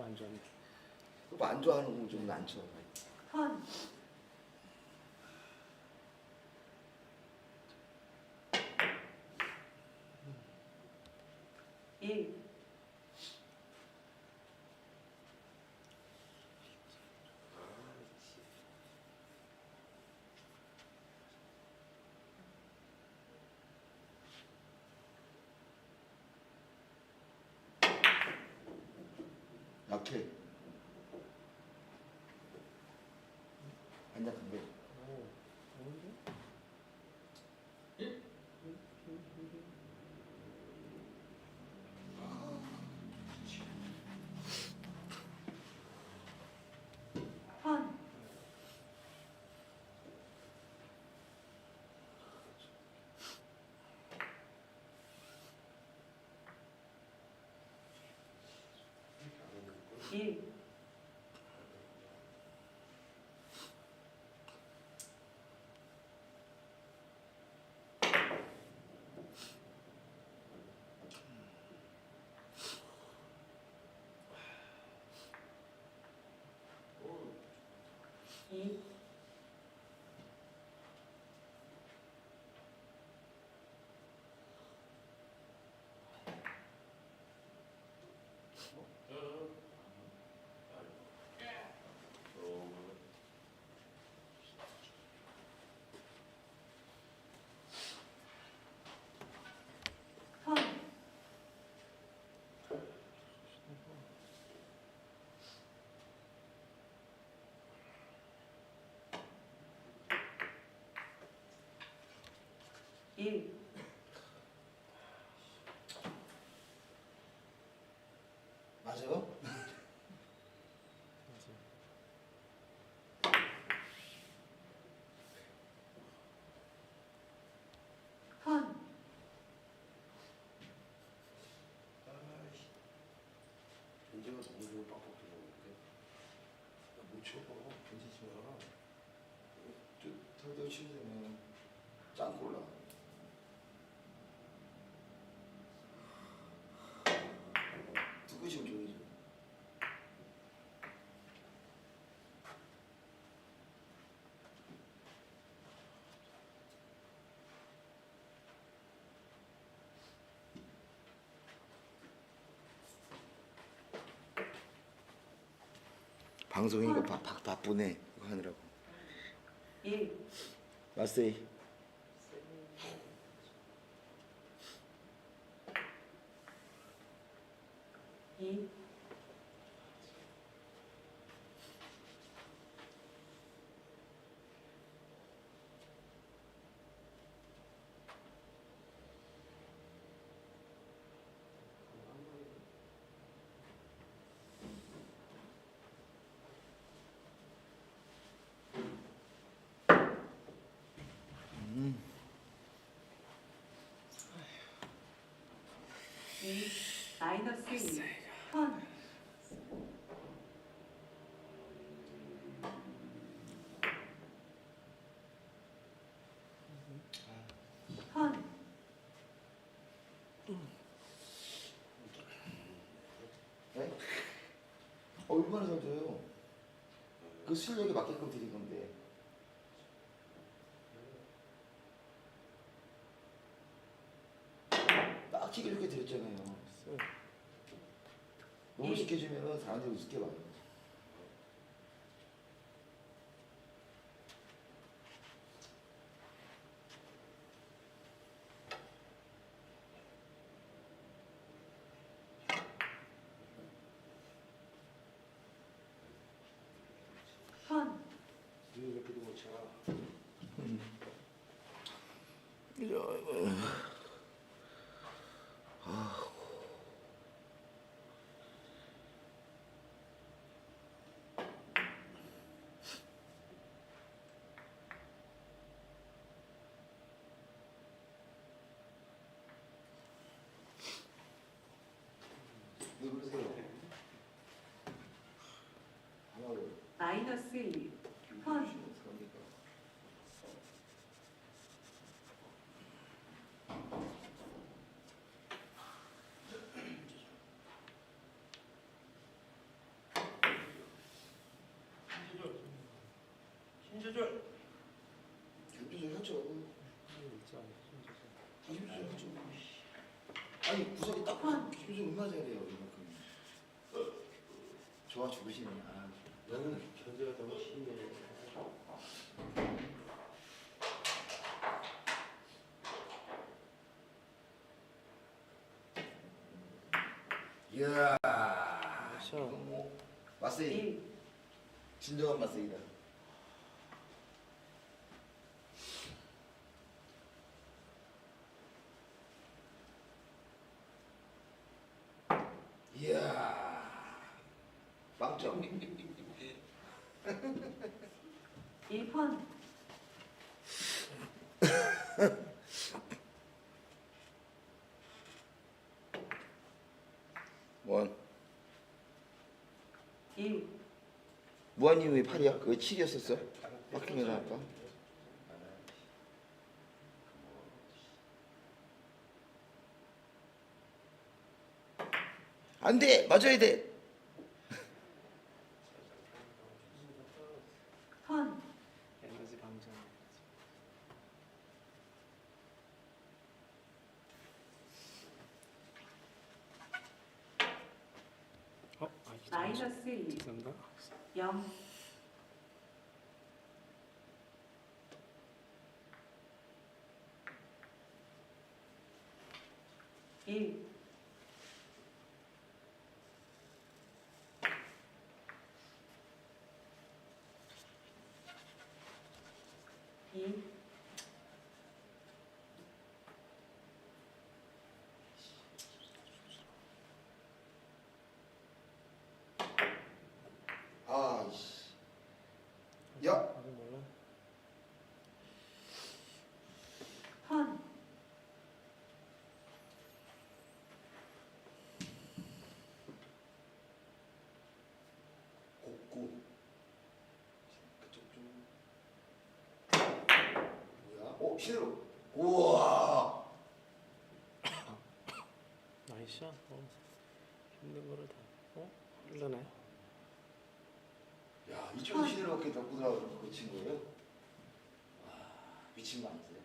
별로 안 좋아하는데. 그거 안 좋아하는 안 쳐. 턴, 약해. 안 약한데. 오, 좋은데? 턴, 일, 이, 1. 맞아요? 쳐봐 던지지 마. 뜯어 치면 짱 골라. 방송이니까 바, 바, 바쁘네. 이거 하느라고. 일, 마세이 이, 이, 마이너스 일, 턴, 턴, 얼마나 잘 줘요? 그 실력에 맞게끔 건데 딱 치기 좋게 드렸잖아요 쎄. 너무 이. 쉽게 주면은 사람들이 우습게 봐요 왜 그러세요? 마이너스 1, 헌. 아, 그러니까. 아니 구석이 딱한 심지어 얼마 자리에요 좋아 죽으시네. 아. 나는 견제가 너무 심해. 이야. 자. 이거 뭐 마세이 1, 진정한 마세이다. 이야. 빵점. 1펀, 원. 1, 무한이 왜 8이야? 그거 7이었었어? 바뀌면 나갈까? 안 돼! 맞아야 돼! 펀, 에너지 방전. 어? 아, 이게 마이너스 1, 죄송합니다. 0, 일, 이, 아이씨. 야! 아직 몰라. 펀, 곡구. 그쪽 좀. 시대로. 우와! 나이스. 어. 힘든 거를 다. 어? 일러네. 야, 시대로 이렇게 넣고 들어가고 그 친구예요? 와, 미친 거 아니세요?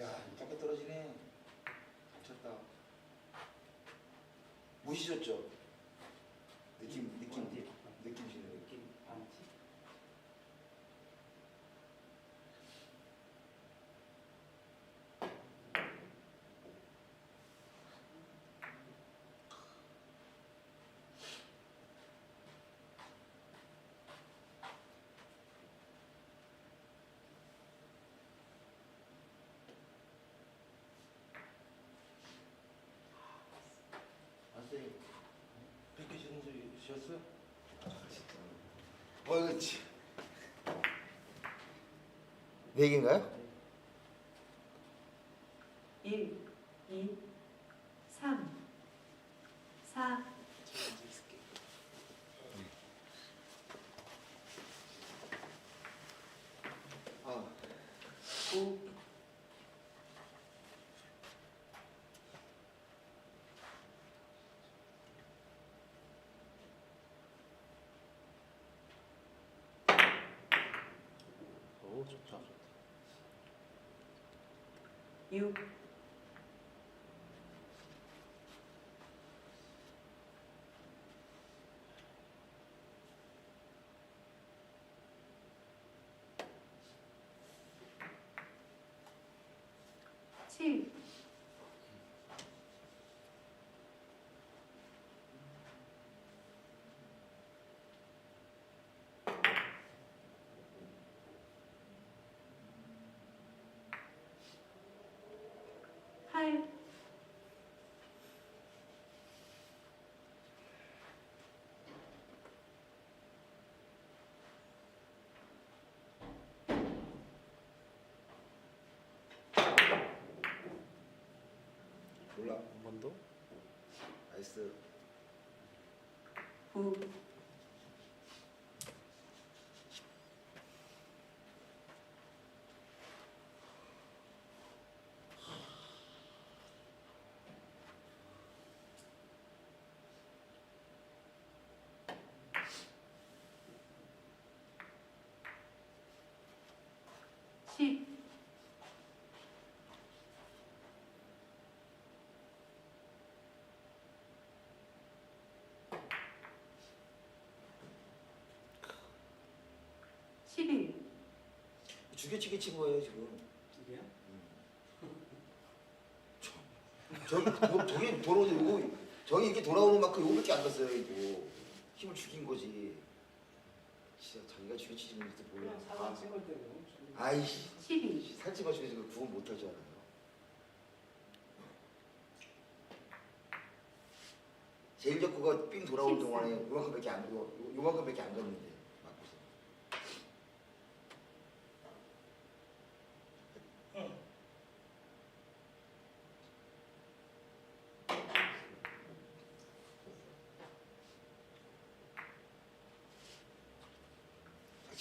야, 이거 짧게 떨어지네. 잘 쳤다. 무시졌죠? 느낌, 느낌, 느낌 지네. 느낌. 선생님, 뺏기시는 소리 주셨어요? 어, 이거 치. 네 개인가요? 1, 2, 3, 4, 제가 앉아 있을게요. 아, 5, 좋다. 6 7 한 번 더. 나이스. 9, 11 죽여치기 친 거예요 지금. 이게요? 저 뭐, 저기 돌아오고 저기 이렇게 돌아오는 만큼 요거밖에 안 갔어요 이거. 힘을 죽인 거지. 진짜 자기가 죽여치는지도 몰라. 그냥 사진 아, 찍을 때는 아이씨 12 살찌마 죽여서 구분 못할 줄 알아요. 제일 적구가 삥 십사. 동안에 요만큼밖에 안 요, 요만큼밖에 안 갔는데 맞고서.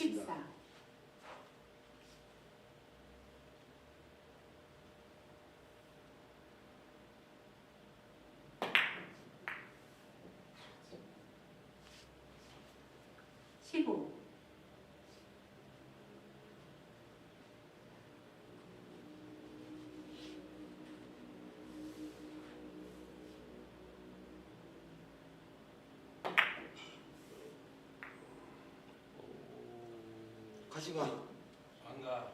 자, 친다. 14 같이 가. 안 가.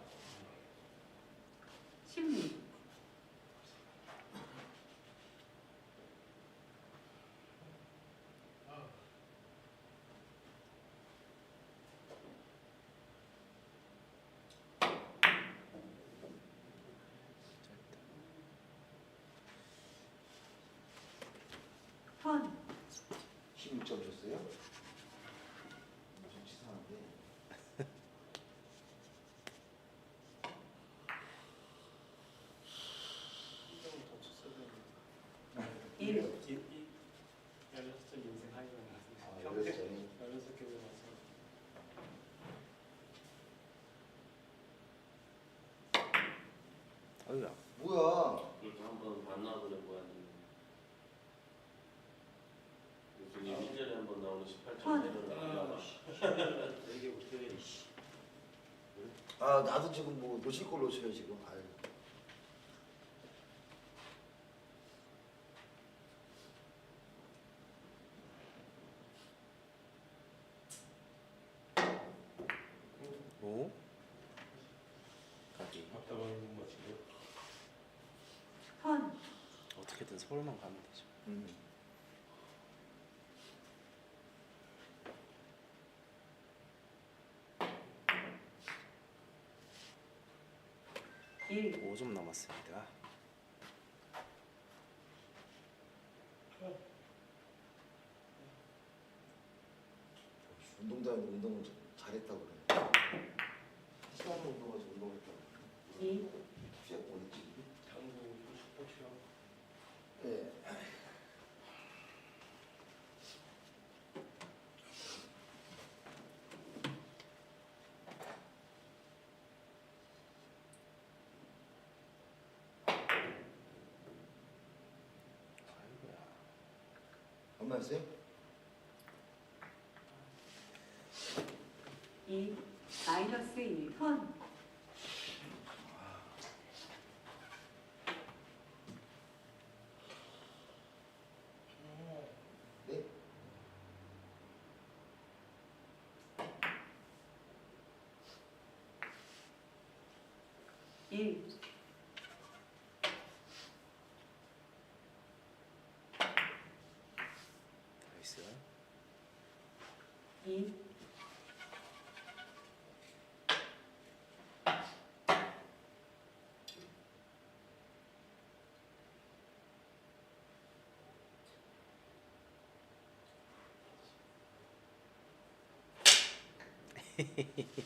16턴 16점 줬어요? 무슨 치사한데? 한점을 더 쳤어야 되는데. 1 이, 이, 열여섯 점 인생 하이가 아, 나왔어요. 열여섯 평택 점이? 열여섯 개 들어가서. 아유야. 뭐야? 이렇게 한번 만나보려 뭐야 교수님 1년에 한 번 나오는 18점 아. 이게 어떻게 돼? 아 나도 지금 뭐 놓칠 걸 놓쳐요 지금. 아유. 오? 가기. 답답한 거 지금 턴 어떻게든 서울만 가면 되죠. 음. 일 5점 남았습니다. 운동장에 운동을 좀 잘했다고 그래. 시간을 운동하지 운동했다고. 2 시합 어딨지? 당구 스포츠요. 네. 아이고야. 얼마였어요? 2 마이너스 1턴 네? 일 2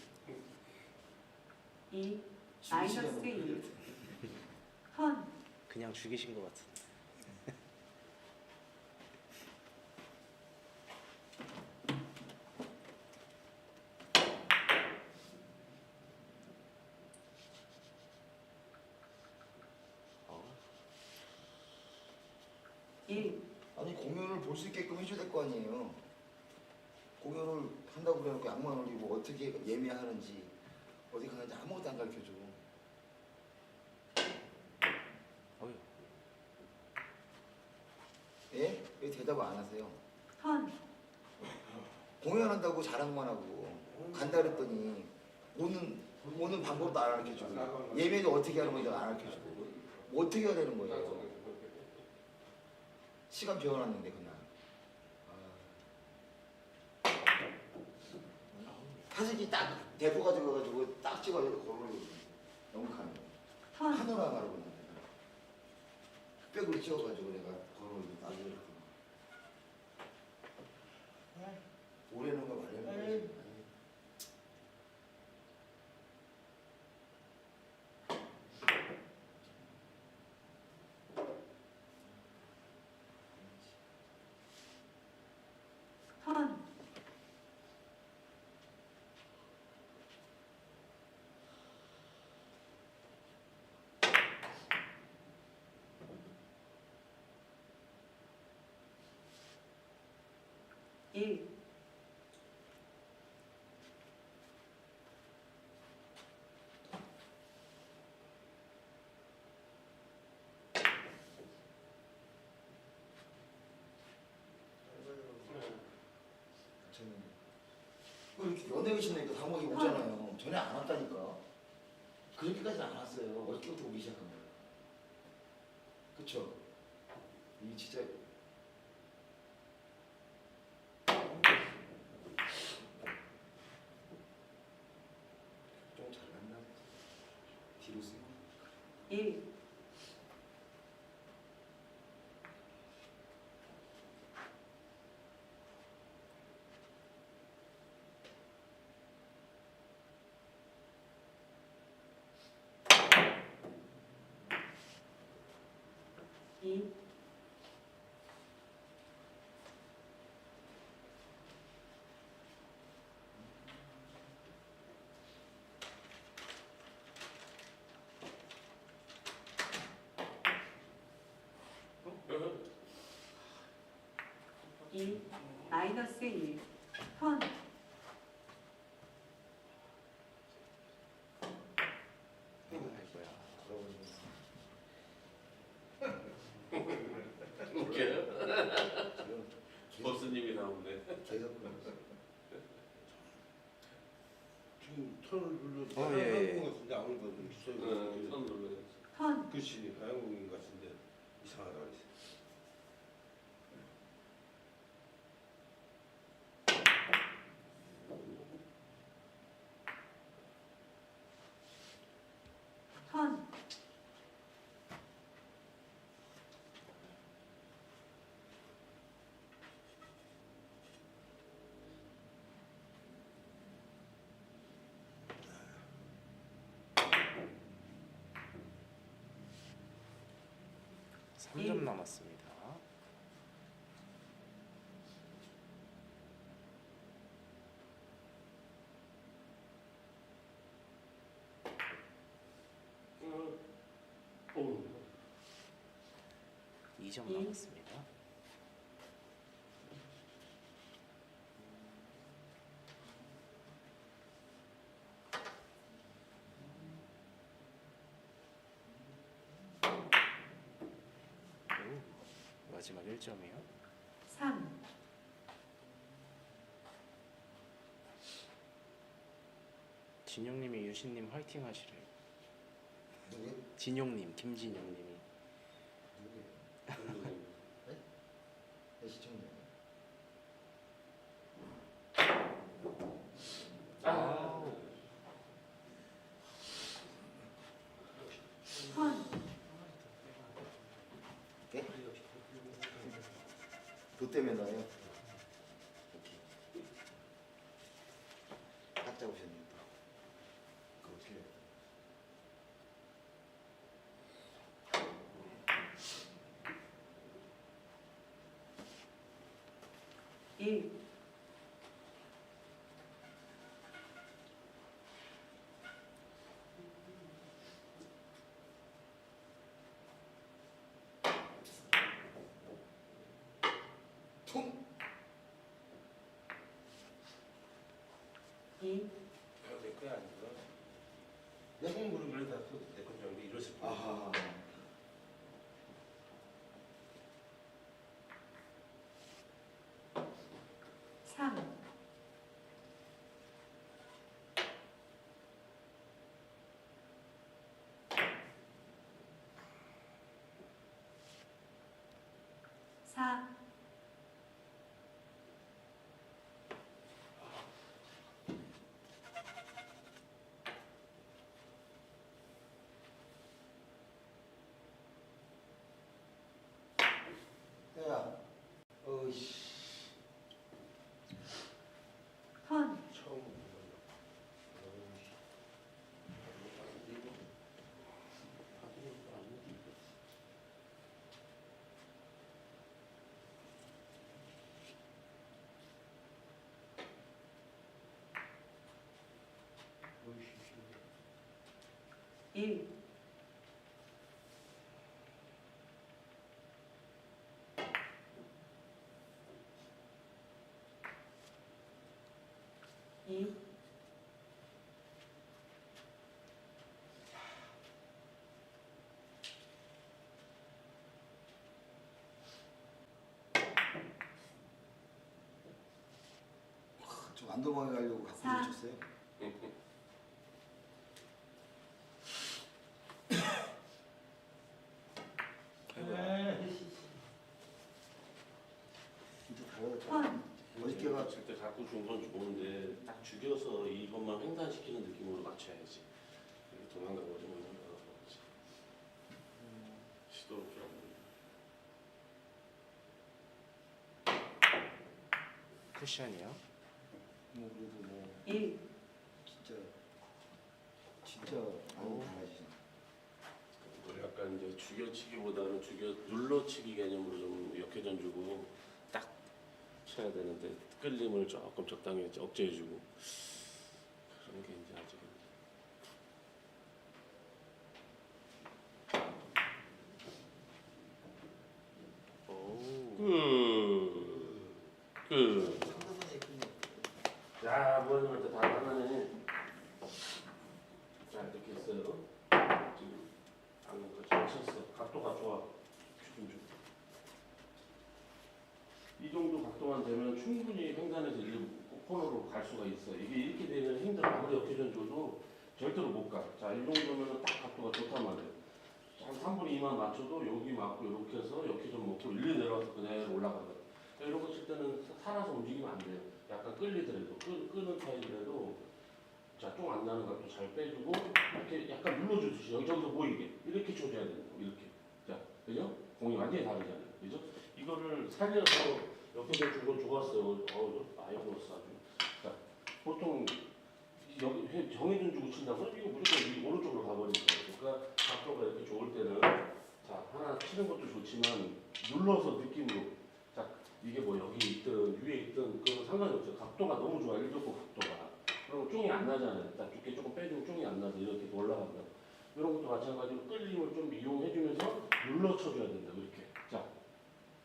마이너스 1 헌. 그냥 죽이신 것 같은데. 공연을 한다고 그래놓고 양만 올리고 어떻게 예매하는지 어디 가는지 아무것도 안 가르쳐줘. 어휴. 예? 왜 대답을 안 하세요? 턴 공연한다고 자랑만 하고 간다 그랬더니 오는 오는 방법도 안 알려주고 예매도 어떻게 하는 건지 안 알려주고 뭐 어떻게 해야 되는 거예요? 시간 비워놨는데 그날 사진기 딱 대포 가지고 가지고 딱 찍어서 걸어오고 영칸 턴, 하늘아 말고 백으로 찍어가지고 내가 걸어오고 딱 이렇게 올해는 거 말해는 거지 턴, 일, 이렇게 연애 계시니까 당목이 오잖아요. 전에 안 왔다니까. 그렇게까지는 안 왔어요. 어저께부터 오기 시작한 거예요. 그쵸? 이 진짜 좀 잘났나? 뒤로 쓰고. 일, 2 마이너스 1 턴. 버스님이 나오네. 제가 지금 턴을 눌러서 어, 예, 예. 같은데 아무리 봐도 비싸요. 어, 응, 눌러야지. 턴. 글씨 한국인 같은데 이상하다. 삼점 남았습니다. 응. 오. 이점 이. 남았습니다. 오, 마지막 1점이요. 삼, 진용님이 유신님 화이팅 하시래요. 누구? 진용님, 김진용님이. 누구? 내 시청자. 아. 턴, 네? 도 때문에 나요. 딱 잡으셨네 또. 그거 어떻게 해요? 일, さ。1, 이, 좀안 도망가려고 갖고 사. 오셨어요? 진짜 다르다. 턴, 어저께가 준건 좋은데 딱 죽여서 이것만 횡단시키는 느낌으로 맞춰야지. 이렇게 도망가고 좀 그렇지. 시도를 좀 쿠션이요? 뭐 그래도 뭐 1, 진짜 진짜 많이 달라지죠. 우리 약간 이제 죽여치기보다는 죽여 눌러치기 개념으로 좀 역회전 주고 딱 쳐야 되는데 끌림을 조금 적당히 억제해주고 그런 게 이제 아직은 오. 그, 그. 야, 부모님한테 다 하나네. 자, 이렇게 했어요. 지금 방금 그잘 쳤어. 각도가 좋아. 좀 좀. 이 정도 각도만 되면 충분히 횡단에서 이 코너로 갈 수가 있어. 이게 이렇게 되면 힘들어. 아무리 역회전 줘도 절대로 못 가. 자, 이 정도면 딱 각도가 좋단 말이에요. 한 3분의 2만 맞춰도 여기 맞고 이렇게 해서 역회전 먹고 일리 내려와서 그대로 올라가거든. 이런 거 칠 때는 살아서 움직이면 안 돼요. 끌리더라도 끄, 끄는 타입이라도 자쫑 안 나는 각도 잘 빼주고 이렇게 약간 눌러주듯이 여기 저기서 보이게 이렇게 줘줘야 된다. 이렇게 자 그죠? 공이 완전히 다르잖아요. 그죠? 이거를 살려서 역회전 준건 좋았어요. 어 많이 좋았어 아주. 자 보통 여기 회- 정해준 주고 친다고 이거 무조건 이 오른쪽으로 거예요. 그러니까 각도가 이렇게 좋을 때는 자 하나 치는 것도 좋지만 눌러서 느낌으로 자 이게 뭐 여기 있든 위에 있든 그건 상관이 없어요. 각도가 너무 좋아 일조고 각도가. 그럼 쫑이 안 나잖아요. 딱 두께 조금 빼주면 쫑이 안 나서 이렇게 올라간다. 이런 것도 마찬가지로 끌림을 좀 이용해주면서 눌러 쳐줘야 된다. 이렇게. 자,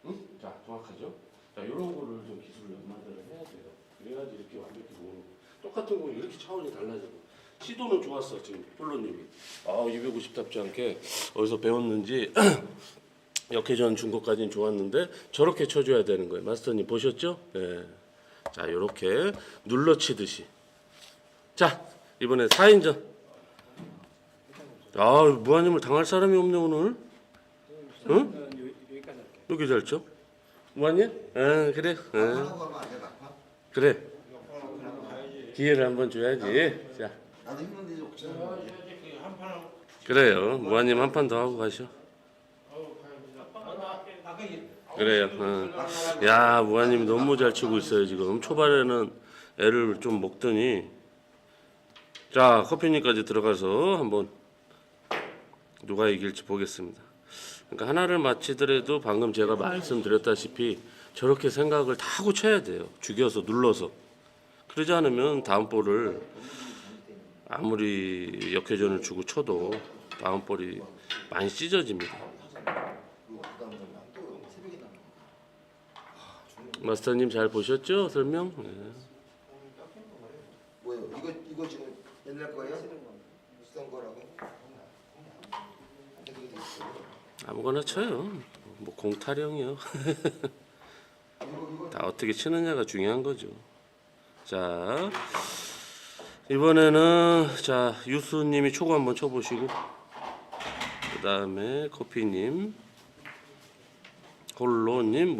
응? 자 정확하죠? 자 이런 거를 좀 기술을 연마들을 해야 돼요. 그래야지 이렇게 완벽히 보는 거. 똑같은 거 이렇게 차원이 달라지고. 시도는 좋았어 지금 폴로님이. 아 250답지 않게 어디서 배웠는지 역회전 준 것까지는 좋았는데 저렇게 쳐줘야 되는 거예요. 마스터님 보셨죠? 예. 자 이렇게 눌러 치듯이. 자 이번에 4인전. 아 무한님을 당할 사람이 없네 오늘. 응? 여기 잘 쳐. 무한님? 아 그래. 아, 안 돼, 막판? 그래. 기회를 한번 줘야지. 자. 그래요. 무한님 한 판 더 하고 가셔. 그래요. 어. 야 무한님 너무 잘 치고 있어요 지금. 초반에는 애를 좀 먹더니 자 커피님까지 들어가서 한번 누가 이길지 보겠습니다. 그러니까 하나를 맞히더라도 방금 제가 말씀드렸다시피 저렇게 생각을 다 하고 쳐야 돼요. 죽여서 눌러서. 그러지 않으면 다음 볼을 아무리 역회전을 주고 쳐도 다음 볼이 많이 찢어집니다. 그리고 그다음 또 새벽에 나는 거. 마스터님 잘 보셨죠? 설명? 네. 뭐예요? 이거 이거 지금 옛날 거예요? 쓰던 거라고? 아무거나 쳐요. 뭐 공타령이요. 다 어떻게 치느냐가 중요한 거죠. 자 이번에는 자 유수님이 초구 한번 쳐보시고 그 다음에 커피님 홀로님 뭐